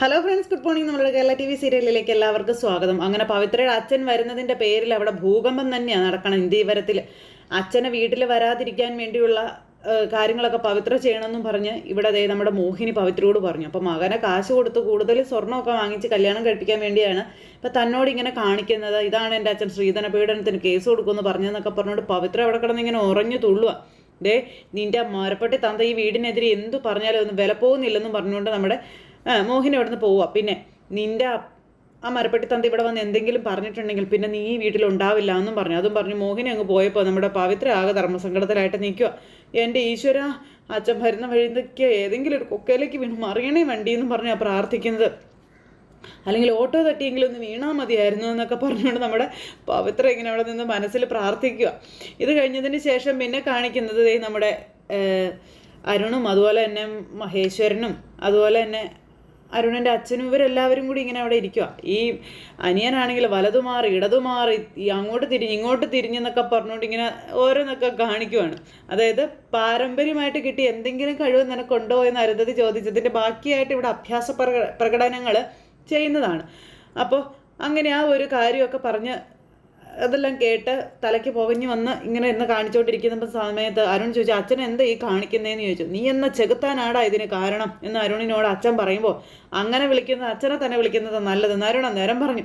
Hello friends good morning നമ്മുടെ Kerala T V സീരിയലിലേക്ക് എല്ലാവർക്കും സ്വാഗതം. അങ്ങനെ പവിത്രയുടെ അച്ഛൻ വരുന്നതിന്റെ പേരിൽ അവിടെ ഭൂകമ്പം തന്നെയാണ് നടക്കണം ഇന്ത്യവരത്തിൽ അച്ഛനെ വീട്ടിൽ വരാതിരിക്കാൻ വേണ്ടിയുള്ള കാര്യങ്ങളൊക്കെ പവിത്ര ചെയ്യണമെന്നും പറഞ്ഞ് ഇവിടെ ദേ നമ്മുടെ മോഹിനി പവിത്രയോട് പറഞ്ഞു. അപ്പോൾ മകനെ കാശ് കൊടുത്ത് കൂടുതൽ സ്വർണമൊക്കെ വാങ്ങിച്ച് കല്യാണം കഴിപ്പിക്കാൻ വേണ്ടിയാണ് ഇപ്പം തന്നോട് ഇങ്ങനെ കാണിക്കുന്നത്. ഇതാണ് എന്റെ അച്ഛൻ ശ്രീധന പീഡനത്തിന് കേസ് കൊടുക്കുമെന്ന് പറഞ്ഞതെന്നൊക്കെ പറഞ്ഞുകൊണ്ട് പവിത്ര അവിടെ കിടന്ന് ഇങ്ങനെ ഉറഞ്ഞു തുള്ളുക ദേ നിന്റെ മരപ്പെട്ടി തന്ത ഈ വീടിനെതിരെ എന്തു പറഞ്ഞാലും ഒന്നും വില പോകുന്നില്ലെന്നും പറഞ്ഞുകൊണ്ട് നമ്മുടെ മോഹിനി അവിടുന്ന് പോവുക പിന്നെ നിന്റെ ആ മരപ്പെട്ടി തന്ത ഇവിടെ വന്ന് എന്തെങ്കിലും പറഞ്ഞിട്ടുണ്ടെങ്കിൽ പിന്നെ നീ ഈ വീട്ടിൽ ഉണ്ടാവില്ല എന്നും പറഞ്ഞു. അതും പറഞ്ഞു മോഹിനി അങ്ങ് പോയപ്പോൾ നമ്മുടെ പവിത്ര ആകെ ധർമ്മസങ്കടത്തിലായിട്ട് നിൽക്കുക എന്റെ ഈശ്വര അച്ഛൻ വരുന്ന വഴിക്ക് ഏതെങ്കിലും ഒരു കൊക്കയിലേക്ക് വീണ് മറിയണേ വണ്ടി എന്നും പറഞ്ഞാൽ പ്രാർത്ഥിക്കുന്നത്. അല്ലെങ്കിൽ ഓട്ടോ തട്ടിയെങ്കിലും ഒന്ന് വീണാൽ മതിയായിരുന്നു എന്നൊക്കെ പറഞ്ഞുകൊണ്ട് നമ്മുടെ പവിത്ര ഇങ്ങനെ അവിടെ നിന്ന് മനസ്സിൽ പ്രാർത്ഥിക്കുക ഇത് കഴിഞ്ഞതിന് ശേഷം പിന്നെ കാണിക്കുന്നത് നമ്മുടെ അരുണും അതുപോലെ തന്നെ മഹേശ്വരനും അതുപോലെ തന്നെ അരുണിന്റെ അച്ഛനും ഇവരെല്ലാവരും കൂടി ഇങ്ങനെ അവിടെ ഇരിക്കുക ഈ അനിയനാണെങ്കിൽ വലതു മാറി ഇടതു മാറി ഈ അങ്ങോട്ട് തിരിഞ്ഞ് ഇങ്ങോട്ട് തിരിഞ്ഞെന്നൊക്കെ പറഞ്ഞുകൊണ്ട് ഇങ്ങനെ ഓരോന്നൊക്കെ കാണിക്കുവാണ്. അതായത് പാരമ്പര്യമായിട്ട് കിട്ടിയ എന്തെങ്കിലും കഴിവ് നിനക്കുണ്ടോ എന്ന് അരുന്ധതി ചോദിച്ചതിന്റെ ബാക്കിയായിട്ട് ഇവിടെ അഭ്യാസ പ്രക പ്രകടനങ്ങൾ ചെയ്യുന്നതാണ്. അപ്പോൾ അങ്ങനെ ആ ഒരു കാര്യമൊക്കെ പറഞ്ഞ് അതെല്ലാം കേട്ട് തലയ്ക്ക് പുകഞ്ഞു വന്ന് ഇങ്ങനെ ഇന്ന് കാണിച്ചുകൊണ്ടിരിക്കുന്ന സമയത്ത് അരുൺ ചോദിച്ചു അച്ഛൻ എന്താ ഈ കാണിക്കുന്നതെന്ന് ചോദിച്ചു. നീ എന്ന ചെകുത്താനാടാ ഇതിന് കാരണം? എന്ന് അരുണിനോട് അച്ഛൻ പറയുമ്പോൾ അങ്ങനെ വിളിക്കുന്ന അച്ഛനെ തന്നെ വിളിക്കുന്നത് നല്ലത് അരുൺ അന്നേരം പറഞ്ഞു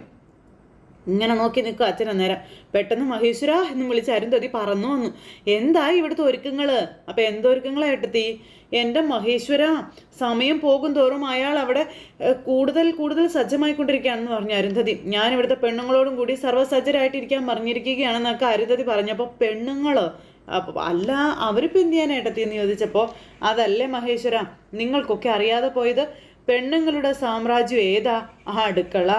ഇങ്ങനെ നോക്കി നിൽക്കുക അച്ഛൻ അന്നേരം. പെട്ടെന്ന് മഹേശ്വര എന്ന് വിളിച്ച് അരുന്ധതി പറന്നു വന്നു. എന്തായി ഇവിടുത്തെ ഒരുക്കങ്ങൾ അപ്പം എന്തൊരുക്കങ്ങളാ എട്ടത്തി എന്റെ മഹേശ്വര സമയം പോകും തോറും അയാൾ അവിടെ കൂടുതൽ കൂടുതൽ സജ്ജമായിക്കൊണ്ടിരിക്കുകയാണെന്ന് പറഞ്ഞു അരുന്ധതി. ഞാൻ ഇവിടുത്തെ പെണ്ണുങ്ങളോടും കൂടി സർവസജ്ജരായിട്ടിരിക്കാൻ പറഞ്ഞിരിക്കുകയാണെന്നൊക്കെ അരുന്ധതി പറഞ്ഞപ്പോൾ പെണ്ണുങ്ങൾ അപ്പോൾ അല്ല അവരിപ്പോൾ എന്ത് ചെയ്യാൻ ഏട്ടത്തി എന്ന് ചോദിച്ചപ്പോൾ അതല്ലേ മഹേശ്വര നിങ്ങൾക്കൊക്കെ അറിയാതെ പോയത് പെണ്ണുങ്ങളുടെ സാമ്രാജ്യം ഏതാ? ആ അടുക്കള.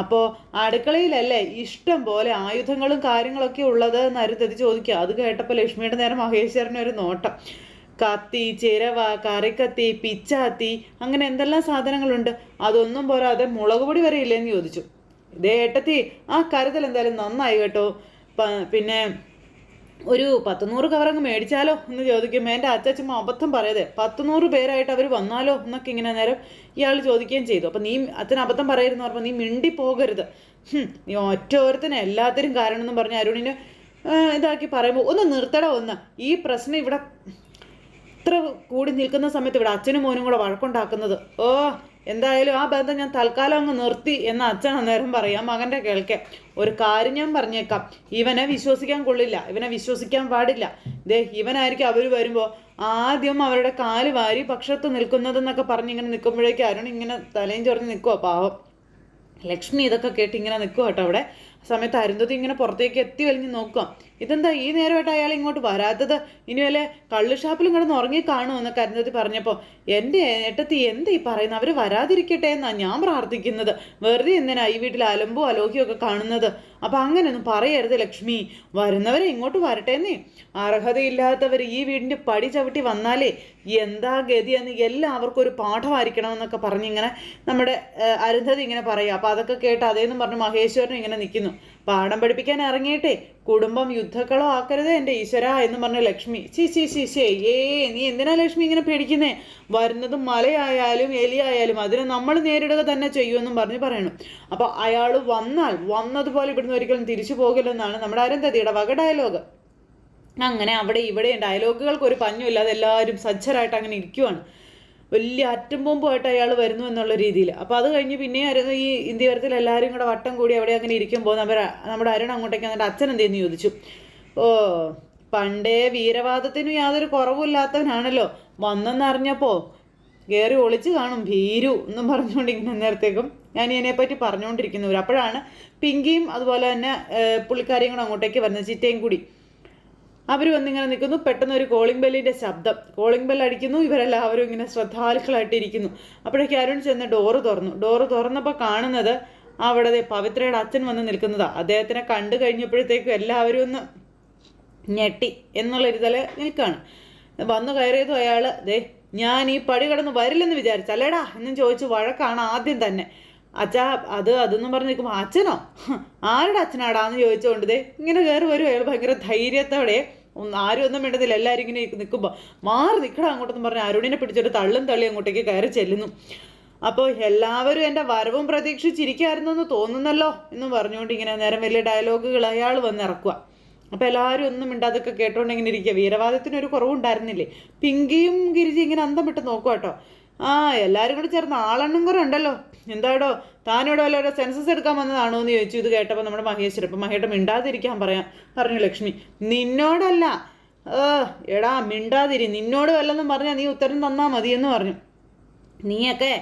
അപ്പോൾ അടുക്കളയിലല്ലേ ഇഷ്ടം പോലെ ആയുധങ്ങളും കാര്യങ്ങളൊക്കെ ഉള്ളത് എന്ന് അരുന്ധതി ചോദിക്കുക. അത് കേട്ടപ്പോൾ ലക്ഷ്മിയുടെ നേരെ മഹേശ്വരന് ഒരു നോട്ടം. കത്തി ചിരവ കറിക്കത്തി പിച്ചാത്തി അങ്ങനെ എന്തെല്ലാം സാധനങ്ങളുണ്ട്? അതൊന്നും പോരാതെ മുളക് പൊടി വരെ ഇല്ലേന്ന് ചോദിച്ചു. ഇതേ ഏട്ടത്തി ആ കരുതൽ എന്തായാലും നന്നായി കേട്ടോ. പിന്നെ ഒരു പത്ത് നൂറ് കവറങ്ങ് മേടിച്ചാലോ എന്ന് ചോദിക്കുമ്പോൾ എന്റെ അച്ഛച്ചമ്മ അബദ്ധം പറയതേ. പത്ത് നൂറ് പേരായിട്ട് അവർ വന്നാലോ എന്നൊക്കെ ഇങ്ങനെ നേരം ഇയാൾ ചോദിക്കുകയും ചെയ്തു. അപ്പം നീ അച്ഛൻ അബദ്ധം പറയരുതെന്ന് പറഞ്ഞപ്പോൾ നീ മിണ്ടി പോകരുത് നീ ഒറ്റ ഒരുത്തിന് എല്ലാത്തിനും കാരണം എന്ന് പറഞ്ഞ് അരുണിനെ ഇതാക്കി പറയുമ്പോൾ ഒന്ന് നിർത്തട ഒന്ന്. ഈ പ്രശ്നം ഇവിടെ ഇത്ര കൂടി നിൽക്കുന്ന സമയത്ത് ഇവിടെ അച്ഛനും മോനും കൂടെ വഴക്കുണ്ടാക്കുന്നത്. ഓ എന്തായാലും ആ ബന്ധം ഞാൻ തൽക്കാലം അങ്ങ് നിർത്തി എന്ന് അച്ഛൻ അന്നേരം പറയാം. മകന്റെ കേൾക്കെ. ഒരു കാര്യം ഞാൻ പറഞ്ഞേക്കാം. ഇവനെ വിശ്വസിക്കാൻ കൊള്ളില്ല. ഇവനെ വിശ്വസിക്കാൻ പാടില്ല. ദേ ഇവനായിരിക്കും അവർ വരുമ്പോൾ ആദ്യം അവരുടെ കാൽ വാരി പക്ഷത്ത് നിൽക്കുന്നതെന്നൊക്കെ പറഞ്ഞ് ഇങ്ങനെ നിൽക്കുമ്പോഴേക്കും അരുൺ ഇങ്ങനെ തലയും ചൊറിഞ്ഞ് നിൽക്കുമോ പാവം. ലക്ഷ്മി ഇതൊക്കെ കേട്ട് ഇങ്ങനെ നിൽക്കുക കേട്ടോ അവിടെ. സമയത്ത് അരുന്ധതി ഇങ്ങനെ പുറത്തേക്ക് എത്തി വലിഞ്ഞ് നോക്കുക ഇതെന്താ ഈ നേരമായിട്ട് അയാൾ ഇങ്ങോട്ട് വരാത്തത്? ഇനി വല്ല കള്ളു ഷാപ്പിലും കിടന്ന് ഉറങ്ങി കാണുമോ കരുന്നതി പറഞ്ഞപ്പോൾ എന്റെ ഏട്ടത്തി എന്താ ഈ പറയുന്നത് അവർ വരാതിരിക്കട്ടെ എന്നാണ് ഞാൻ പ്രാർത്ഥിക്കുന്നത്. വെറുതെ എന്തിനാ ഈ വീട്ടിൽ അലമ്പോ അലോഹ്യോ ഒക്കെ കാണുന്നത്? അപ്പം അങ്ങനെയൊന്നും പറയരുത് ലക്ഷ്മി. വരുന്നവരെ ഇങ്ങോട്ട് വരട്ടെ എന്നേ. അർഹതയില്ലാത്തവർ ഈ വീടിന്റെ പടി ചവിട്ടി വന്നാലേ എന്താ ഗതിയെന്ന് എല്ലാവർക്കും ഒരു പാഠമായിരിക്കണം എന്നൊക്കെ പറഞ്ഞിങ്ങനെ നമ്മുടെ അരുന്ധതി ഇങ്ങനെ പറയുക. അപ്പം അതൊക്കെ കേട്ട് അതേന്നും പറഞ്ഞ് മഹേശ്വരനും ഇങ്ങനെ നിൽക്കുന്നു പാഠം പഠിപ്പിക്കാൻ ഇറങ്ങിയിട്ടേ. കുടുംബം യുദ്ധക്കളോ ആക്കരുത് എന്റെ ഈശ്വര എന്ന് പറഞ്ഞ ലക്ഷ്മി ചി ചി ചി ശേ ഏ നീ എന്തിനാ ലക്ഷ്മി ഇങ്ങനെ പേടിക്കുന്നേ? വരുന്നത് മലയായാലും എലിയായാലും അതിനെ നമ്മൾ നേരിടുക തന്നെ ചെയ്യുമെന്നും പറഞ്ഞ് പറയണം. അപ്പോൾ അയാൾ വന്നാൽ വന്നതുപോലെ ഇവിടുന്ന് ഒരിക്കലും തിരിച്ചു പോകില്ലെന്നാണ് നമ്മുടെ അരന്തതിയുടെ വക ഡയലോഗ്. അങ്ങനെ അവിടെ ഇവിടെ ഡയലോഗുകൾക്ക് ഒരു പഞ്ഞുമില്ലാതെ എല്ലാവരും സജ്ജരായിട്ട് അങ്ങനെ ഇരിക്കുവാണ്. വലിയ അറ്റം ബോംബുമായിട്ട് അയാൾ വരുന്നു എന്നുള്ള രീതിയിൽ അപ്പോൾ അത് കഴിഞ്ഞ് പിന്നെ ആയിരുന്നു ഈ ഇന്ത്യവരത്തിൽ എല്ലാവരും കൂടെ വട്ടം കൂടി അവിടെ അങ്ങനെ ഇരിക്കുമ്പോൾ അവർ നമ്മുടെ അരുൺ അങ്ങോട്ടേക്ക് എന്നിട്ട് അച്ഛൻ എന്തേന്ന് ചോദിച്ചു. ഓ പണ്ടേ വീരവാദത്തിനും യാതൊരു കുറവുമില്ലാത്തവനാണല്ലോ. വന്നെന്നറിഞ്ഞപ്പോൾ കയറി ഒളിച്ച് കാണും ഭീരു എന്നും പറഞ്ഞുകൊണ്ട് ഇങ്ങനെ നേരത്തേക്കും ഞാൻ ഇതിനെപ്പറ്റി പറഞ്ഞുകൊണ്ടിരിക്കുന്നവർ അപ്പോഴാണ് പിങ്കിയും അതുപോലെ തന്നെ പുള്ളിക്കാരിയും കൂടെ അങ്ങോട്ടേക്ക് വരുന്നത് ചിറ്റയും കൂടി. അവർ വന്നിങ്ങനെ നിൽക്കുന്നു. പെട്ടെന്ന് ഒരു കോളിംഗ് ബെല്ലിന്റെ ശബ്ദം. കോളിംഗ് ബെൽ അടിക്കുന്നു. ഇവരെല്ലാവരും ഇങ്ങനെ ശ്രദ്ധാലുക്കളായിട്ട് ഇരിക്കുന്നു അപ്പോഴേക്ക് അരുൺ ചെന്ന് ഡോറ് തുറന്നു. ഡോറ് തുറന്നപ്പോൾ കാണുന്നത് അവിടെ പവിത്രയുടെ അച്ഛൻ വന്ന് നിൽക്കുന്നതാണ് അദ്ദേഹത്തിനെ കണ്ടു കഴിഞ്ഞപ്പോഴത്തേക്കും എല്ലാവരും ഒന്ന് ഞെട്ടി എന്നുള്ള ഒരിതിൽ നിൽക്കുകയാണ് വന്നു കയറിയതും അയാൾ ദേ ഞാൻ ഈ പടി കടന്ന് വരില്ലെന്ന് വിചാരിച്ചു. അല്ലേടാ? എന്നും ചോദിച്ചു വഴക്കാണ് ആദ്യം തന്നെ. അച്ഛാ അത് അതെന്നും പറഞ്ഞ് നിൽക്കുമ്പോൾ അച്ഛനോ ആരുടെ അച്ഛനാടാന്ന് ചോദിച്ചുകൊണ്ട് ദേ ഇങ്ങനെ കയറി വരും. അയാൾ ഭയങ്കര ധൈര്യത്തോടെ ആരും ഒന്നും വേണ്ടതില്ല എല്ലാവരും ഇങ്ങനെ നിൽക്കുമ്പോൾ മാറി നിൽക്കണം അങ്ങോട്ടെന്ന് പറഞ്ഞ് അരുണിനെ പിടിച്ചിട്ട് തള്ളും തള്ളി അങ്ങോട്ടേക്ക് കയറി ചെല്ലുന്നു. അപ്പോൾ എല്ലാവരും എന്റെ വരവും പ്രതീക്ഷിച്ചിരിക്കായിരുന്നു എന്ന് തോന്നുന്നല്ലോ എന്ന് പറഞ്ഞുകൊണ്ട് ഇങ്ങനെ നേരം വലിയ ഡയലോഗുകൾ അയാൾ വന്ന് ഇറക്കുക അപ്പോൾ എല്ലാവരും ഒന്നും മിണ്ടാതൊക്കെ കേട്ടോണ്ട് ഇങ്ങനെ ഇരിക്കുക. വീരവാദത്തിന് ഒരു കുറവുണ്ടായിരുന്നില്ലേ? പിങ്കിയും ഗിരിജി ഇങ്ങനെ അന്തം വിട്ട് നോക്കുക കേട്ടോ. ആ എല്ലാവരും കൂടി ചേർന്ന് ആളെണ്ണം കുറെ ഉണ്ടല്ലോ. എന്താടോ താനിവിടെ വല്ല സെൻസസ് എടുക്കാൻ വന്നതാണോ എന്ന് ചോദിച്ചു. ഇത് കേട്ടപ്പോൾ നമ്മുടെ മഹേശ്വരൻ അപ്പം മഹേട്ട മിണ്ടാതിരിക്കാൻ പറയാം പറഞ്ഞു ലക്ഷ്മി. നിന്നോടല്ല. ഏ എടാ മിണ്ടാതിരി. നിന്നോട് വല്ലെന്നും പറഞ്ഞാൽ നീ ഉത്തരം തന്നാ മതി എന്ന് പറഞ്ഞു. നീയൊക്കെ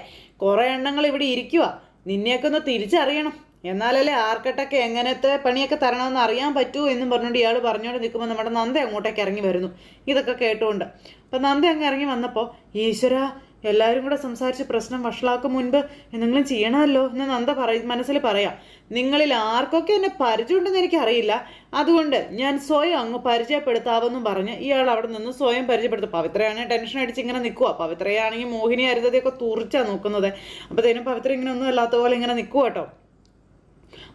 കുറേ എണ്ണങ്ങൾ ഇവിടെ ഇരിക്കുക നിന്നെയൊക്കെ ഒന്ന് തിരിച്ചറിയണം. എന്നാലല്ലേ ആർക്കട്ടൊക്കെ എങ്ങനത്തെ പണിയൊക്കെ തരണമെന്ന് അറിയാൻ പറ്റൂ എന്നും പറഞ്ഞുകൊണ്ട് ഇയാൾ പറഞ്ഞുകൊണ്ട് നിൽക്കുമ്പോൾ നമ്മുടെ നന്ദ അങ്ങോട്ടേക്ക് ഇറങ്ങി വരുന്നു. ഇതൊക്കെ കേട്ടുകൊണ്ട് അപ്പം നന്ദ അങ്ങ് ഇറങ്ങി വന്നപ്പോൾ ഈശ്വര എല്ലാവരും കൂടെ സംസാരിച്ച് പ്രശ്നം വഷളാക്കും മുൻപ് എന്തെങ്കിലും ചെയ്യണമല്ലോ എന്ന് നന്ദ പറയ മനസ്സിൽ പറയാം. നിങ്ങളിൽ ആർക്കൊക്കെ എന്നെ പരിചയമുണ്ടെന്ന് എനിക്കറിയില്ല. അതുകൊണ്ട് ഞാൻ സ്വയം അങ്ങ് പരിചയപ്പെടുത്താവെന്നും പറഞ്ഞ് ഇയാൾ അവിടെ നിന്ന് സ്വയം പരിചയപ്പെടുത്തും. പവിത്രയാണെങ്കിൽ ടെൻഷൻ അടിച്ച് ഇങ്ങനെ നിൽക്കുക പവിത്രയാണെങ്കിൽ മോഹിനി അരുതതയൊക്കെ തുറിച്ചാണ് നോക്കുന്നത്. അപ്പോഴത്തേനും പവിത്ര ഇങ്ങനെ ഒന്നും അല്ലാത്ത പോലെ ഇങ്ങനെ നിൽക്കുക കേട്ടോ.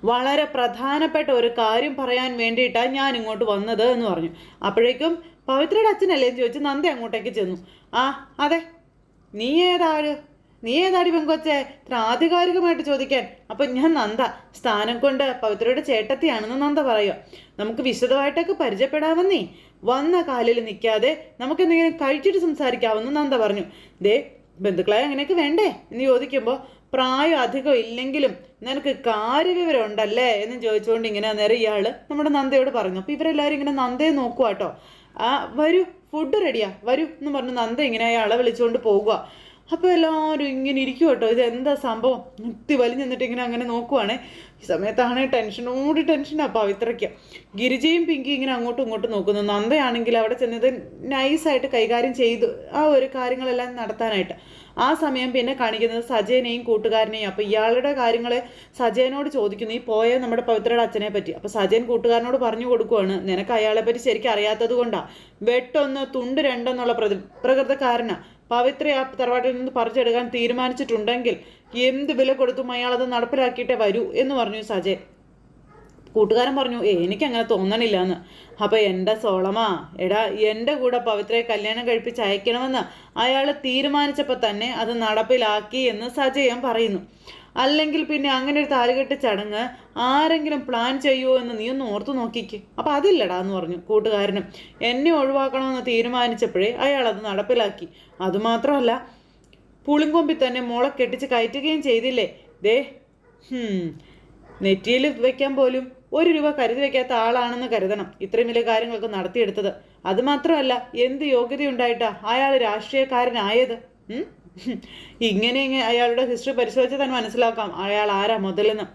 വളരെ പ്രധാനപ്പെട്ട ഒരു കാര്യം പറയാൻ വേണ്ടിയിട്ടാണ് ഞാൻ ഇങ്ങോട്ട് വന്നത് എന്ന് പറഞ്ഞു. അപ്പോഴേക്കും പവിത്രയുടെ അച്ഛനല്ലേ ചോദിച്ച് നന്ദി അങ്ങോട്ടേക്ക് ചെന്നു. ആ അതെ. നീ ഏതാര്? നീ ഏതാടി പെങ്കൊച്ചെ? ഇത്ര ആധികാരികമായിട്ട് ചോദിക്കാൻ. അപ്പം ഞാൻ നന്ദ. സ്ഥാനം കൊണ്ട് പവിത്രയുടെ ചേട്ടത്തിയാണെന്ന് നന്ദ പറയുക. നമുക്ക് വിശദമായിട്ടൊക്കെ പരിചയപ്പെടാമെന്നേ. വന്ന കാലിൽ നിൽക്കാതെ നമുക്ക് എന്തെങ്കിലും കഴിച്ചിട്ട് സംസാരിക്കാമെന്ന് നന്ദ പറഞ്ഞു. ദേ ബന്ധുക്കളെ അങ്ങനെയൊക്കെ വേണ്ടേ? എന്ന് ചോദിക്കുമ്പോൾ പ്രായം അധികം ഇല്ലെങ്കിലും നിനക്ക് കാര്യവിവരം ഉണ്ടല്ലേ എന്ന് ചോദിച്ചുകൊണ്ട് ഇങ്ങനെ നേരെ ഇയാൾ നമ്മുടെ നന്ദയോട് പറഞ്ഞു. അപ്പോൾ ഇവരെല്ലാവരും ഇങ്ങനെ നന്ദയെ നോക്കുക കേട്ടോ ആ വരൂ ഫുഡ് റെഡിയാ വരൂ എന്ന് പറഞ്ഞ് നന്ദ ഇങ്ങനെ അയാളെ വിളിച്ചുകൊണ്ട് പോകുക അപ്പോൾ എല്ലാവരും ഇങ്ങനെ ഇരിക്കും കേട്ടോ. ഇത് എന്താ സംഭവം? മുത്തി വലിഞ്ഞു ഇങ്ങനെ അങ്ങനെ നോക്കുവാണേ. ഈ സമയത്താണ് ടെൻഷനോട് ടെൻഷനാ പവിത്രയ്ക്ക് ഗിരിജയും പിങ്കി ഇങ്ങനെ അങ്ങോട്ടും ഇങ്ങോട്ടും നോക്കുന്നു. നന്ദയാണെങ്കിൽ അവിടെ ചെന്നത് നൈസായിട്ട് കൈകാര്യം ചെയ്തു ആ ഒരു കാര്യങ്ങളെല്ലാം നടത്താനായിട്ട്. ആ സമയം പിന്നെ കാണിക്കുന്നത് സജയനെയും കൂട്ടുകാരനെയും. അപ്പോൾ ഇയാളുടെ കാര്യങ്ങൾ സജയനോട് ചോദിക്കുന്നു. ഈ പോയ നമ്മുടെ പവിത്രയുടെ അച്ഛനെ പറ്റി. അപ്പോൾ സജയൻ കൂട്ടുകാരനോട് പറഞ്ഞു കൊടുക്കുവാണ്. നിനക്ക് അയാളെ പറ്റി ശരിക്കും അറിയാത്തത് കൊണ്ടാ. വെട്ടൊന്ന് തുണ്ട് രണ്ടെന്നുള്ള പ്രതി പ്രകൃതക്കാരനാ. പവിത്ര തറവാട്ടിൽ നിന്ന് പറിച്ചെടുക്കാൻ തീരുമാനിച്ചിട്ടുണ്ടെങ്കിൽ എന്ത് വില കൊടുത്തും അയാൾ അത് നടപ്പിലാക്കിയിട്ടേ വരൂ എന്ന് പറഞ്ഞു സജയ്. കൂട്ടുകാരൻ പറഞ്ഞു എനിക്ക് അങ്ങനെ തോന്നണില്ല എന്ന് അപ്പൊ എന്റെ സോളമാ. എടാ എന്റെ കൂടെ പവിത്രയെ കല്യാണം കഴിപ്പിച്ച് അയക്കണമെന്ന് അയാൾ തീരുമാനിച്ചപ്പോൾ തന്നെ അത് നടപ്പിലാക്കി എന്ന് സജയം പറയുന്നു. അല്ലെങ്കിൽ പിന്നെ അങ്ങനെ ഒരു താലുകെട്ട് ചടങ്ങ് ആരെങ്കിലും പ്ലാൻ ചെയ്യുമോ എന്ന് നീ ഒന്ന് ഓർത്തു നോക്കിക്ക്. അപ്പൊ അതില്ലടാ എന്ന് പറഞ്ഞു കൂട്ടുകാരനും. എന്നെ ഒഴിവാക്കണമെന്ന് തീരുമാനിച്ചപ്പോഴേ അയാൾ അത് നടപ്പിലാക്കി. അതുമാത്രമല്ല പുളിങ്കൊമ്പിൽ തന്നെ മോളെ കെട്ടിച്ച് കയറ്റുകയും ചെയ്തില്ലേ? ദേ നെറ്റിയിൽ വയ്ക്കാൻ പോലും ഒരു രൂപ കരുതി വെക്കാത്ത ആളാണെന്ന് കരുതണം ഇത്രയും വലിയ കാര്യങ്ങളൊക്കെ നടത്തിയെടുത്തത്. അത് മാത്രമല്ല എന്ത് യോഗ്യതയുണ്ടായിട്ടാ അയാൾ രാഷ്ട്രീയക്കാരനായത്? ഇങ്ങനെ അയാളുടെ ഹിസ്റ്ററി പരിശോധിച്ച് തന്നെ മനസ്സിലാക്കാം അയാൾ ആരാ മുതലെന്ന്.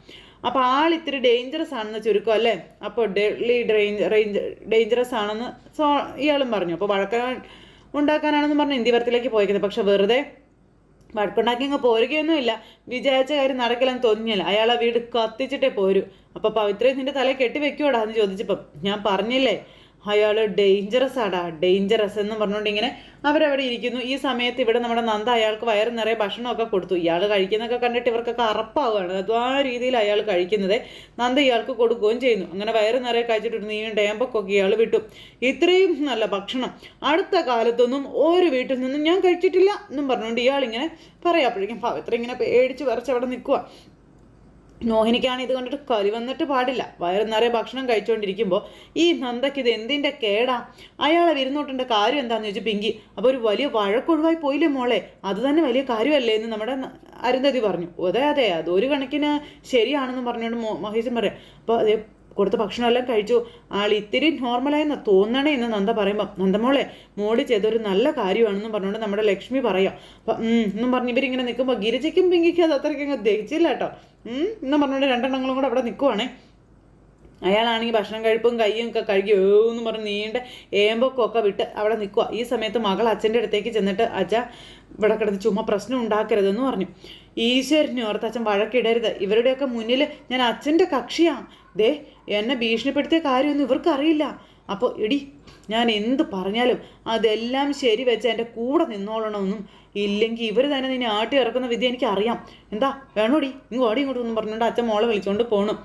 അപ്പോൾ ആൾ ഇത്തിരി ഡേഞ്ചറസ് ആണെന്ന് ചുരുക്കം അല്ലേ? അപ്പോൾ ഡെഡ്ലി റേഞ്ച് ഡേഞ്ചറസ് ആണെന്ന് സോ ഇയാളും പറഞ്ഞു. അപ്പോൾ വഴക്കാൻ ഉണ്ടാക്കാനാണെന്ന് പറഞ്ഞ് ഇന്ത്യവരത്തിലേക്ക് പോയിരിക്കുന്നത് പക്ഷെ വെറുതെ വഴക്കുണ്ടാക്കി അങ്ങ് പോരുകയൊന്നുമില്ല. വിചാരിച്ച കാര്യം നടക്കില്ലെന്ന് തോന്നിയില്ല. അയാൾ ആ വീട് കത്തിച്ചിട്ടേ പോരൂ. അപ്പോൾ പവിത്രയെ നിന്റെ തല കെട്ടി വെക്കുവോടാ എന്ന് ചോദിച്ചപ്പം ഞാൻ പറഞ്ഞില്ലേ അയാൾ ഡേഞ്ചറസ് ആടാ ഡേഞ്ചറസ് എന്ന് പറഞ്ഞുകൊണ്ട് ഇങ്ങനെ അവരവിടെ ഇരിക്കുന്നു. ഈ സമയത്ത് ഇവിടെ നമ്മുടെ നന്ദ അയാൾക്ക് വയറ് നിറയെ ഭക്ഷണമൊക്കെ കൊടുത്തു. ഇയാൾ കഴിക്കുന്നതൊക്കെ കണ്ടിട്ട് ഇവർക്കൊക്കെ അറപ്പാവുകയാണ്. അത് ആ രീതിയിൽ അയാൾ കഴിക്കുന്നത് നന്ദ ഇയാൾക്ക് കൊടുക്കുകയും ചെയ്യുന്നു. അങ്ങനെ വയറ് നിറയെ കഴിച്ചിട്ട് നീ ഡേമ്പൊക്കെ ഇയാൾ വിട്ടു. ഇത്രയും നല്ല ഭക്ഷണം. അടുത്ത കാലത്തൊന്നും ഒരു വീട്ടിൽ നിന്നും ഞാൻ കഴിച്ചിട്ടില്ല എന്നും പറഞ്ഞുകൊണ്ട് ഇയാളിങ്ങനെ പറയാം. അപ്പോഴേക്കും ഇങ്ങനെ പേടിച്ച് വരച്ച് അവിടെ നിൽക്കുക മോഹിനിക്കാണ് ഇത് കണ്ടിട്ട് കലി വന്നിട്ട് പാടില്ല. വയറ് നിറയെ ഭക്ഷണം കഴിച്ചുകൊണ്ടിരിക്കുമ്പോൾ ഈ നന്ദയ്ക്ക് ഇത് എന്തിന്റെ കേടാ? അയാളെ വിരുന്നോട്ടേണ്ട കാര്യം എന്താണെന്ന് ചോദിച്ചു പിങ്കി അപ്പോൾ ഒരു വലിയ വഴക്കൊഴിവായി പോയില്ലേ മോളെ? അത് തന്നെ വലിയ കാര്യമല്ലേ? എന്ന് നമ്മുടെ അരുന്ധതി പറഞ്ഞു. അതെ അതെ അത് ഒരു കണക്കിന് ശരിയാണെന്ന് പറഞ്ഞുകൊണ്ട് മഹേശൻ പറയാം. അപ്പോൾ അതേ കൊടുത്ത ഭക്ഷണമെല്ലാം കഴിച്ചു. ആൾ ഇത്തിരി നോർമലായെന്ന് തോന്നണേ എന്ന് നന്ദ പറയുമ്പോൾ നന്ദമോളെ മോളി ചെയ്തൊരു നല്ല കാര്യമാണെന്നും പറഞ്ഞുകൊണ്ട് നമ്മുടെ ലക്ഷ്മി പറയാം. അപ്പം എന്നും പറഞ്ഞ് ഇവരിങ്ങനെ നിൽക്കുമ്പോൾ ഗിരിജയ്ക്കും പിങ്കിക്കും അത് അത്രയ്ക്കും ദഹിച്ചില്ല കേട്ടോ എന്നും പറഞ്ഞുകൊണ്ട് രണ്ടെണ്ണങ്ങളും കൂടെ അവിടെ നിൽക്കുവാണേ അയാളാണെങ്കിൽ ഭക്ഷണം കഴിപ്പും കയ്യും ഒക്കെ കഴുകി എന്ന് പറഞ്ഞ് നീണ്ട ഏമ്പൊക്കെ ഒക്കെ വിട്ട് അവിടെ നിൽക്കുക ഈ സമയത്ത് മകൾ അച്ഛന്റെ അടുത്തേക്ക് ചെന്നിട്ട് അച്ഛ ഇവിടെ കിടന്ന് ചുമ്മാ പ്രശ്നം ഉണ്ടാക്കരുതെന്ന് പറഞ്ഞു. ഈശ്വരനെ ഓർത്ത് അച്ഛൻ വഴക്കിടരുത്. ഇവരുടെയൊക്കെ മുന്നിൽ ഞാൻ അച്ഛന്റെ കക്ഷിയാണ് ദേ എന്നെ ഭീഷണിപ്പെടുത്തിയ കാര്യമൊന്നും ഇവർക്ക് അറിയില്ല അപ്പോൾ എടി ഞാൻ എന്ത് പറഞ്ഞാലും അതെല്ലാം ശരി വെച്ച് എന്റെ കൂടെ നിന്നോളണമെന്നും ഇല്ലെങ്കിൽ ഇവർ തന്നെ നിന്നെ ആട്ടി ഇറക്കുന്ന വിദ്യ എനിക്കറിയാം. എന്താ? വേണോടി? ഇങ്ങ് ഓടി ഇങ്ങോട്ട് ഒന്നും പറഞ്ഞുകൊണ്ട് അച്ഛൻ മോളെ വിളിച്ചുകൊണ്ട് പോകണം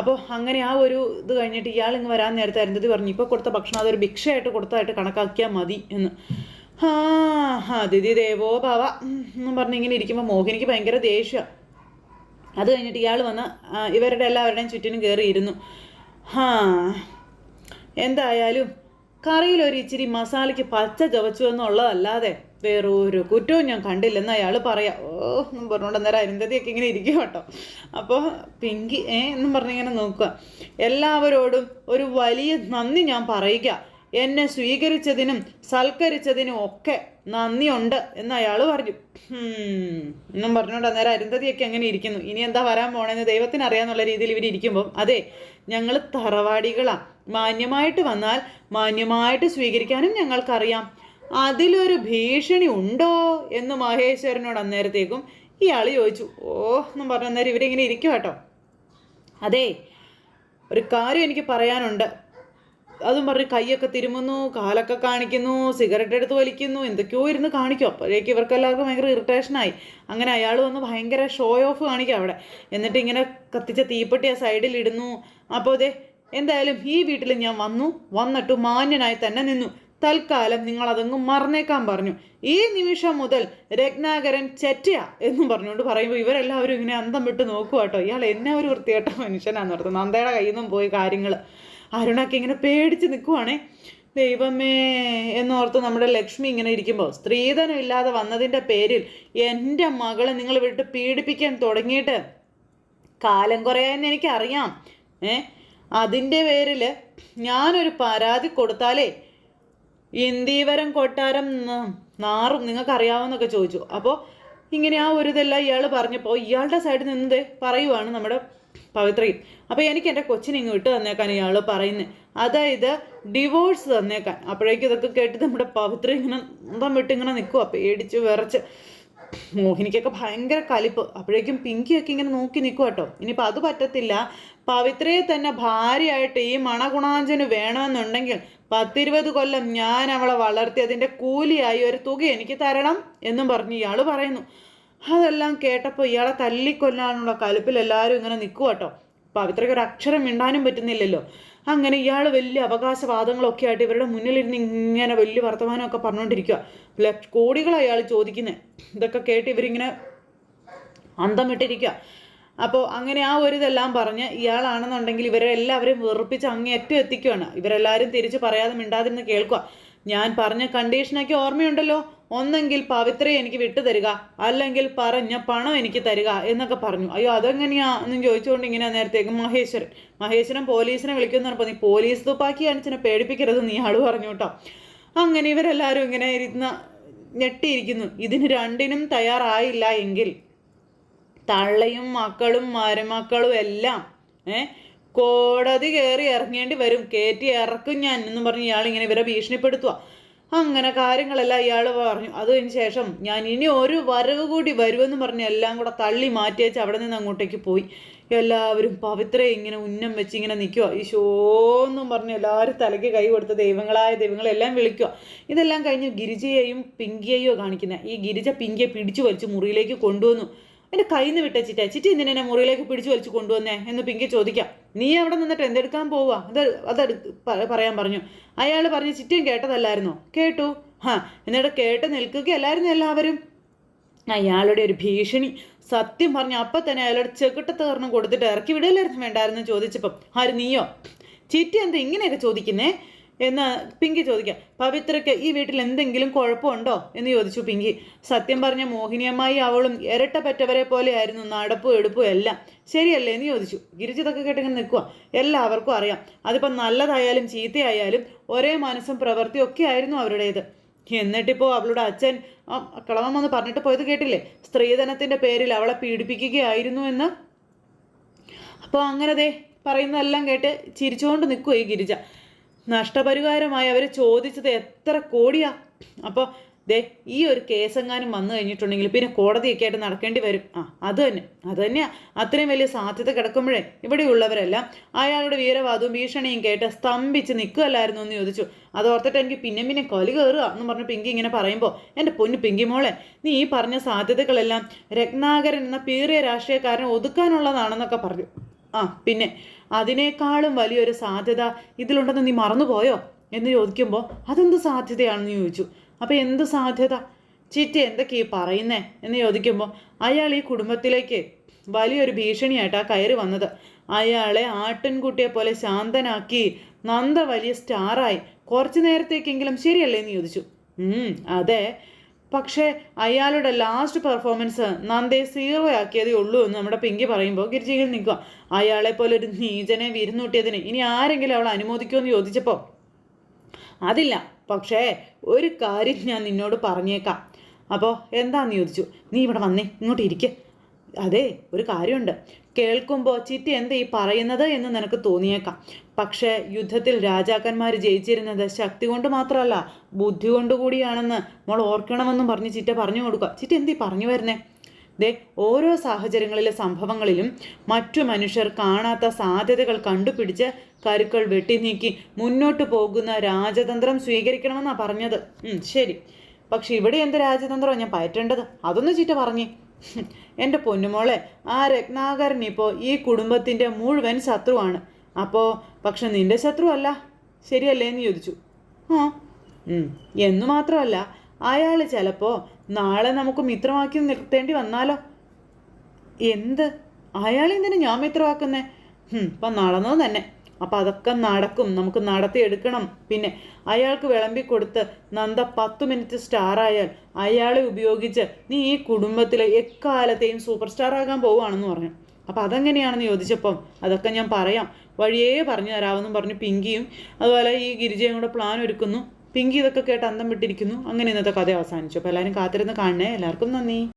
അപ്പോൾ അങ്ങനെ ആ ഒരു ഇത് കഴിഞ്ഞിട്ട് ഇയാൾ ഇങ്ങ് വരാൻ നേരത്തെ അരുന്ധതി പറഞ്ഞു ഇപ്പോൾ കൊടുത്ത ഭക്ഷണം അതൊരു ഭിക്ഷയായിട്ട് കൊടുത്തതായിട്ട് കണക്കാക്കിയാൽ മതി എന്ന്. ആ അതിഥി ദേവോ ഭവ എന്ന് പറഞ്ഞ് ഇങ്ങനെ ഇരിക്കുമ്പോൾ മോഹിനിക്ക് ഭയങ്കര ദേഷ്യം. അത് കഴിഞ്ഞിട്ട് ഇയാൾ വന്ന് ഇവരുടെ എല്ലാവരുടെയും ചുറ്റിനും കയറിയിരുന്നു ഹാ എന്തായാലും കറിയിൽ ഒരു ഇച്ചിരി മസാലയ്ക്ക് പച്ച ചവച്ചു എന്നുള്ളതല്ലാതെ വേറൊരു കുറ്റവും ഞാൻ കണ്ടില്ലെന്ന് അയാൾ പറയാം. ഓ എന്നും പറഞ്ഞുകൊണ്ട് അന്നേരം അരുന്ധതിയൊക്കെ ഇങ്ങനെ ഇരിക്കും കേട്ടോ. അപ്പോൾ പിങ്കി ഏ എന്നും പറഞ്ഞിങ്ങനെ നോക്കുക. എല്ലാവരോടും ഒരു വലിയ നന്ദി ഞാൻ പറയുക. എന്നെ സ്വീകരിച്ചതിനും സൽക്കരിച്ചതിനും ഒക്കെ നന്ദിയുണ്ട് എന്ന് അയാൾ പറഞ്ഞു. എന്നും പറഞ്ഞുകൊണ്ട് അന്നേരം അരുന്ധതിയൊക്കെ അങ്ങനെ ഇരിക്കുന്നു. ഇനി എന്താ വരാൻ പോണെന്ന് ദൈവത്തിന് അറിയാന്നുള്ള രീതിയിൽ ഇവർ ഇരിക്കുമ്പം അതെ ഞങ്ങൾ തറവാടികളാ. മാന്യമായിട്ട് വന്നാൽ മാന്യമായിട്ട് സ്വീകരിക്കാനും ഞങ്ങൾക്കറിയാം. അതിലൊരു ഭീഷണി ഉണ്ടോ എന്ന് മഹേശ്വരനോട് അന്നേരത്തേക്കും ഇയാൾ ചോദിച്ചു. ഓ എന്നും പറഞ്ഞ അന്നേരം ഇവരിങ്ങനെ ഇരിക്കും കേട്ടോ. അതെ ഒരു കാര്യം എനിക്ക് പറയാനുണ്ട്. അതും പറഞ്ഞ് കൈയൊക്കെ തിരുമുന്നു കാലൊക്കെ കാണിക്കുന്നു സിഗരറ്റ് എടുത്ത് വലിക്കുന്നു എന്തൊക്കെയോ ഇരുന്ന് കാണിക്കും. അപ്പോഴേക്ക് ഇവർക്ക് എല്ലാവർക്കും ഭയങ്കര ഇറിറ്റേഷനായി അങ്ങനെ അയാൾ വന്ന് ഭയങ്കര ഷോ ഓഫ് കാണിക്കും അവിടെ. എന്നിട്ട് ഇങ്ങനെ കത്തിച്ച തീപ്പെട്ടി ആ സൈഡിൽ ഇടുന്നു. അപ്പോൾ അതെ എന്തായാലും ഈ വീട്ടിൽ ഞാൻ വന്നു. വന്നിട്ട് മാന്യനായി തന്നെ നിന്നു. തൽക്കാലം നിങ്ങൾ അതങ്ങ് മറന്നേക്കാൻ പറഞ്ഞു. ഈ നിമിഷം മുതൽ രത്നാകരൻ ചെറ്റയ എന്നും പറഞ്ഞുകൊണ്ട് പറയുമ്പോൾ ഇവരെല്ലാവരും ഇങ്ങനെ അന്തം വിട്ട് നോക്കുക കേട്ടോ. ഇയാൾ എന്നെ ഒരു വൃത്തികെട്ട മനുഷ്യനാന്ന് ഓർത്ത് നന്ദയുടെ കയ്യിൽ നിന്നും പോയി കാര്യങ്ങൾ അരുണൊക്കെ ഇങ്ങനെ പേടിച്ച് നിൽക്കുവാണേ ദൈവമേ എന്നോർത്ത് നമ്മുടെ ലക്ഷ്മി ഇങ്ങനെ ഇരിക്കുമ്പോൾ സ്ത്രീധനം ഇല്ലാതെ വന്നതിന്റെ പേരിൽ എന്റെ മകളെ നിങ്ങൾ വിട്ട് പീഡിപ്പിക്കാൻ തുടങ്ങിയിട്ട് കാലം കുറയാന്ന് എനിക്കറിയാം. ഏ? അതിന്റെ പേരിൽ ഞാനൊരു പരാതി കൊടുത്താലേ ഇന്ദീവരം കൊട്ടാരം നാറും നിങ്ങൾക്കറിയാവുന്നൊക്കെ ചോദിച്ചു. അപ്പോൾ ഇങ്ങനെ ആ ഒരു ഇതെല്ലാം ഇയാൾ പറഞ്ഞപ്പോൾ ഇയാളുടെ സൈഡിൽ നിന്നത് പറയുവാണ് നമ്മുടെ പവിത്രയും അപ്പോൾ എനിക്ക് എന്റെ കൊച്ചിനെ ഇങ്ങ് വിട്ട് തന്നേക്കാൻ ഇയാൾ പറയുന്നത് അതായത് ഡിവോഴ്സ് തന്നേക്കാൻ. അപ്പോഴേക്കും ഇതൊക്കെ കേട്ട് നമ്മുടെ പവിത്ര ഇങ്ങനെ ഇങ്ങനെന്തം വിട്ട് ഇങ്ങനെ നിൽക്കുക പേടിച്ച് വിറച്ച്. മോഹിനിക്കൊക്കെ ഭയങ്കര കലിപ്പ്. അപ്പോഴേക്കും പിങ്കിയൊക്കെ ഇങ്ങനെ നോക്കി നിൽക്കുക കേട്ടോ ഇനിയിപ്പോൾ അത് പറ്റത്തില്ല. പവിത്രയെ തന്നെ ഭാര്യയായിട്ട് ഈ മണഗുണാഞ്ചന് വേണമെന്നുണ്ടെങ്കിൽ പത്തിരുപത് കൊല്ലം ഞാൻ അവളെ വളർത്തി അതിന്റെ കൂലിയായി ഒരു തുക എനിക്ക് തരണം എന്നും പറഞ്ഞ് ഇയാൾ പറയുന്നു. അതെല്ലാം കേട്ടപ്പോൾ ഇയാളെ തല്ലിക്കൊല്ലാനുള്ള കലിപ്പിൽ എല്ലാവരും ഇങ്ങനെ നിൽക്കുക കേട്ടോ പവിത്രയ്ക്ക് ഒരു അക്ഷരം മിണ്ടാനും പറ്റുന്നില്ലല്ലോ. അങ്ങനെ ഇയാൾ വലിയ അവകാശവാദങ്ങളൊക്കെ ആയിട്ട് ഇവരുടെ മുന്നിലിരുന്ന് ഇങ്ങനെ വലിയ വർത്തമാനമൊക്കെ പറഞ്ഞുകൊണ്ടിരിക്കുക കോടികളാണ് അയാൾ ചോദിക്കുന്നത് ഇതൊക്കെ കേട്ട് ഇവരിങ്ങനെ അന്തം വിട്ടിരിക്കുക അപ്പോൾ അങ്ങനെ ആ ഒരു ഇതെല്ലാം പറഞ്ഞ് ഇയാളാണെന്നുണ്ടെങ്കിൽ ഇവരെല്ലാവരും വെറുപ്പിച്ച് അങ്ങേയറ്റം എത്തിക്കുകയാണ് ഇവരെല്ലാവരും തിരിച്ച് പറയാതെ മിണ്ടാതിരുന്ന് കേൾക്കുക ഞാൻ പറഞ്ഞ കണ്ടീഷനൊക്കെ ഓർമ്മയുണ്ടല്ലോ. ഒന്നെങ്കിൽ പവിത്രയെ എനിക്ക് വിട്ടുതരിക അല്ലെങ്കിൽ പറഞ്ഞ പണം എനിക്ക് തരിക എന്നൊക്കെ പറഞ്ഞു. അയ്യോ അതെങ്ങനെയാ എന്നും ചോദിച്ചുകൊണ്ട് ഇങ്ങനെ നേരത്തേക്ക് മഹേശ്വരൻ മഹേശ്വരൻ പോലീസിനെ വിളിക്കുമെന്ന് പറഞ്ഞപ്പോൾ നീ പോലീസ് തുപ്പാക്കി കാണിച്ചിനെ പേടിപ്പിക്കരുത് നീ ആൾ പറഞ്ഞു കേട്ടോ. അങ്ങനെ ഇവരെല്ലാവരും ഇങ്ങനെ ഇരുന്ന ഞെട്ടിയിരിക്കുന്നു. ഇതിന് രണ്ടിനും തയ്യാറായില്ല എങ്കിൽ തള്ളയും മക്കളും മരുമക്കളും എല്ലാം ഏ കോടതി കയറി ഇറങ്ങേണ്ടി വരും. കയറ്റി ഇറക്കും ഞാൻ എന്ന് പറഞ്ഞ് ഇയാൾ ഇങ്ങനെ ഇവരെ ഭീഷണിപ്പെടുത്തുക. അങ്ങനെ കാര്യങ്ങളെല്ലാം ഇയാൾ പറഞ്ഞു. അത് കഴിഞ്ഞ ശേഷം ഞാൻ ഇനി ഒരു വരവ് കൂടി വരുമെന്ന് പറഞ്ഞ് എല്ലാം കൂടെ തള്ളി മാറ്റി വെച്ച് അവിടെ നിന്ന് അങ്ങോട്ടേക്ക് പോയി. എല്ലാവരും പവിത്രയെ ഇങ്ങനെ ഉന്നം വെച്ച് ഇങ്ങനെ നിൽക്കുക. ഈശോന്നും പറഞ്ഞ് എല്ലാവരും തലയ്ക്ക് കൈ കൊടുത്ത ദൈവങ്ങളായ ദൈവങ്ങളെല്ലാം വിളിക്കുക. ഇതെല്ലാം കഴിഞ്ഞ് ഗിരിജയെയും പിങ്കിയെയോ കാണിക്കുന്നത്. ഈ ഗിരിജ പിങ്കിയെ പിടിച്ചു വലിച്ച് മുറിയിലേക്ക് കൊണ്ടുവന്നു. എന്റെ കയ്യിൽ നിന്ന് വിട്ട ചിറ്റ എന്തിനെ മുറിയിലേക്ക് പിടിച്ചു വലിച്ചു കൊണ്ടുവന്നേ? എന്ന് പിങ്കി ചോദിക്കാം. നീ അവിടെ നിന്നിട്ട് എന്തെടുക്കാൻ പോവാ? അത് അത് പറയാൻ പറഞ്ഞു. അയാൾ പറഞ്ഞ് ചിറ്റിയും കേട്ടതല്ലായിരുന്നോ? കേട്ടു. ഹാ എന്നിട്ട് കേട്ട് നിൽക്കുകയല്ലായിരുന്നു എല്ലാവരും? അയാളുടെ ഒരു ഭീഷണി. സത്യം പറഞ്ഞ അപ്പം തന്നെ അയാളുടെ ചെകിട്ടത്ത് കാരണം കൊടുത്തിട്ട് ഇറക്കി വിടലായിരുന്നു വേണ്ടായിരുന്നു ചോദിച്ചപ്പം ആര് നീയോ? ചിറ്റി എന്താ ഇങ്ങനെയൊക്കെ ചോദിക്കുന്നേ? എന്ന് പിങ്കി ചോദിക്കാം. പവിത്രയ്ക്ക് ഈ വീട്ടിൽ എന്തെങ്കിലും കുഴപ്പമുണ്ടോ? എന്ന് ചോദിച്ചു പിങ്കി. സത്യം പറഞ്ഞ മോഹിനിയമ്മായി അവളും ഇരട്ട പറ്റവരെ പോലെയായിരുന്നു നടപ്പും എടുപ്പും എല്ലാം. ശരിയല്ലേ? എന്ന് ചോദിച്ചു. ഗിരിജിതൊക്കെ കേട്ടിങ്ങനെ നിൽക്കുക എല്ലാവർക്കും അറിയാം. അതിപ്പം നല്ലതായാലും ചീത്തയായാലും ഒരേ മനസ്സും പ്രവൃത്തിയും ഒക്കെ ആയിരുന്നു അവരുടേത്. എന്നിട്ടിപ്പോൾ അവളുടെ അച്ഛൻ കളവം വന്ന് പറഞ്ഞിട്ട് പോയത് കേട്ടില്ലേ? സ്ത്രീധനത്തിന്റെ പേരിൽ അവളെ പീഡിപ്പിക്കുകയായിരുന്നു എന്ന്? അപ്പോൾ അങ്ങനെ ദേ പറയുന്നതെല്ലാം കേട്ട് ചിരിച്ചുകൊണ്ട് നിൽക്കുക ഈ ഗിരിജ. നഷ്ടപരിഹാരമായി അവർ ചോദിച്ചത് എത്ര കോടിയാ? അപ്പോൾ ദേ ഈ ഒരു കേസെങ്ങാനും വന്നു കഴിഞ്ഞിട്ടുണ്ടെങ്കിൽ പിന്നെ കോടതിയൊക്കെ ആയിട്ട് നടക്കേണ്ടി വരും. ആ അത് തന്നെ. അത് തന്നെയാണ് അത്രയും വലിയ സാധ്യത കിടക്കുമ്പോഴേ ഇവിടെയുള്ളവരെല്ലാം അയാളുടെ വീരവാദവും ഭീഷണിയും കേട്ട് സ്തംഭിച്ച് നിൽക്കുകയല്ലായിരുന്നു എന്ന് ചോദിച്ചു. അത് ഓർത്തിട്ട് എനിക്ക് പിന്നെ പിന്നെ കൊലി കയറുക എന്ന് പറഞ്ഞ് പിങ്കി ഇങ്ങനെ പറയുമ്പോൾ എന്റെ പൊന്നു പിങ്കി മോളെ നീ ഈ പറഞ്ഞ സാധ്യതകളെല്ലാം രത്നാകരൻ എന്ന പീറിയ രാഷ്ട്രീയക്കാരനെ ഒതുക്കാനുള്ളതാണെന്നൊക്കെ പറഞ്ഞു. ആ പിന്നെ അതിനേക്കാളും വലിയൊരു സാധ്യത ഇതിലുണ്ടെന്ന് നീ മറന്നുപോയോ? എന്ന് ചോദിക്കുമ്പോൾ അതെന്ത് സാധ്യതയാണെന്ന് ചോദിച്ചു. അപ്പോൾ എന്ത് സാധ്യത? ചിറ്റ എന്തൊക്കെ ഈ പറയുന്നേ? എന്ന് ചോദിക്കുമ്പോൾ അയാൾ ഈ കുടുംബത്തിലേക്ക് വലിയൊരു ഭീഷണിയായിട്ടാണ് കയറി വന്നത്. അയാളെ ആട്ടിൻകുട്ടിയെ പോലെ ശാന്തനാക്കി നന്ദ വലിയ സ്റ്റാറായി. കുറച്ചു നേരത്തേക്കെങ്കിലും ശരിയല്ലേ എന്ന് ചോദിച്ചു അതെ. പക്ഷേ അയാളുടെ ലാസ്റ്റ് പെർഫോമൻസ് നന്ദേ സീറോ ആക്കിയതേ ഉള്ളൂ എന്ന് നമ്മുടെ പിങ്കി പറയുമ്പോൾ ഗിരിജയിൽ നിൽക്കുക. അയാളെപ്പോലെ പോലെ ഒരു നീചനെ വിരുന്നൂട്ടിയതിന് ഇനി ആരെങ്കിലും അവൾ അനുമോദിക്കുമെന്ന് ചോദിച്ചപ്പോൾ അതില്ല. പക്ഷേ ഒരു കാര്യം ഞാൻ നിന്നോട് പറഞ്ഞേക്കാം. അപ്പോൾ എന്താന്ന് ചോദിച്ചു? നീ ഇവിടെ വന്നേ ഇങ്ങോട്ട് ഇരിക്കുക അതെ ഒരു കാര്യമുണ്ട്. കേൾക്കുമ്പോൾ ചിറ്റി എന്താ ഈ പറയുന്നത് എന്ന് നിനക്ക് തോന്നിയേക്കാം. പക്ഷേ യുദ്ധത്തിൽ രാജാക്കന്മാർ ജയിച്ചിരുന്നത് ശക്തി കൊണ്ട് മാത്രമല്ല ബുദ്ധി കൊണ്ട് കൂടിയാണെന്ന് മോൾ ഓർക്കണമെന്നും പറഞ്ഞ് ചിറ്റ പറഞ്ഞു കൊടുക്കുക. ചിറ്റ എന്തി പറഞ്ഞു വരുന്നേ? ദേ ഓരോ സാഹചര്യങ്ങളിലെ സംഭവങ്ങളിലും മറ്റു മനുഷ്യർ കാണാത്ത സാധ്യതകൾ കണ്ടുപിടിച്ച് കരുക്കൾ വെട്ടി നീക്കി മുന്നോട്ട് പോകുന്ന രാജതന്ത്രം സ്വീകരിക്കണമെന്നാണ് പറഞ്ഞത്. ശരി. പക്ഷെ ഇവിടെ എന്ത് രാജതന്ത്രമാണ് ഞാൻ പയറ്റേണ്ടത്? അതൊന്ന് ചിറ്റ പറഞ്ഞേ. എന്റെ പൊന്നുമോളെ ആ രത്നാകരൻ ഇപ്പോൾ ഈ കുടുംബത്തിന്റെ മുഴുവൻ ശത്രുവാണ്. അപ്പോൾ പക്ഷെ നിന്റെ ശത്രു അല്ല ശരിയല്ലേ എന്ന് ചോദിച്ചു. ആ എന്നു മാത്രമല്ല അയാൾ ചിലപ്പോൾ നാളെ നമുക്ക് മിത്രമാക്കി നിർത്തേണ്ടി വന്നാലോ? എന്ത്? അയാളെന്തിനു ഞാൻ മിത്രമാക്കുന്നേ? ഇപ്പം നടന്നത് തന്നെ. അപ്പം അതൊക്കെ നടക്കും. നമുക്ക് നടത്തിയെടുക്കണം പിന്നെ അയാൾക്ക് വിളമ്പി കൊടുത്ത് നന്ദ പത്ത് മിനിറ്റ് സ്റ്റാർ ആയാൽ അയാളെ ഉപയോഗിച്ച് നീ ഈ കുടുംബത്തിലെ എക്കാലത്തെയും സൂപ്പർ സ്റ്റാർ ആകാൻ പോവുകയാണെന്ന് പറഞ്ഞു. അപ്പം അതെങ്ങനെയാണെന്ന് ചോദിച്ചപ്പം അതൊക്കെ ഞാൻ പറയാം. വഴിയേ പറഞ്ഞു തരാമെന്നും പറഞ്ഞു പിങ്കിയും അതുപോലെ ഈ ഗിരിജയും കൂടെ പ്ലാൻ ഒരുക്കുന്നു. പിങ്കി ഇതൊക്കെ കേട്ട് അന്തം വിട്ടിരിക്കുന്നു. അങ്ങനെ ഇന്നത്തെ കഥ അവസാനിച്ചു. അപ്പോൾ എല്ലാവരും കാത്തിരുന്ന് കാണണേ. എല്ലാവർക്കും നന്ദി.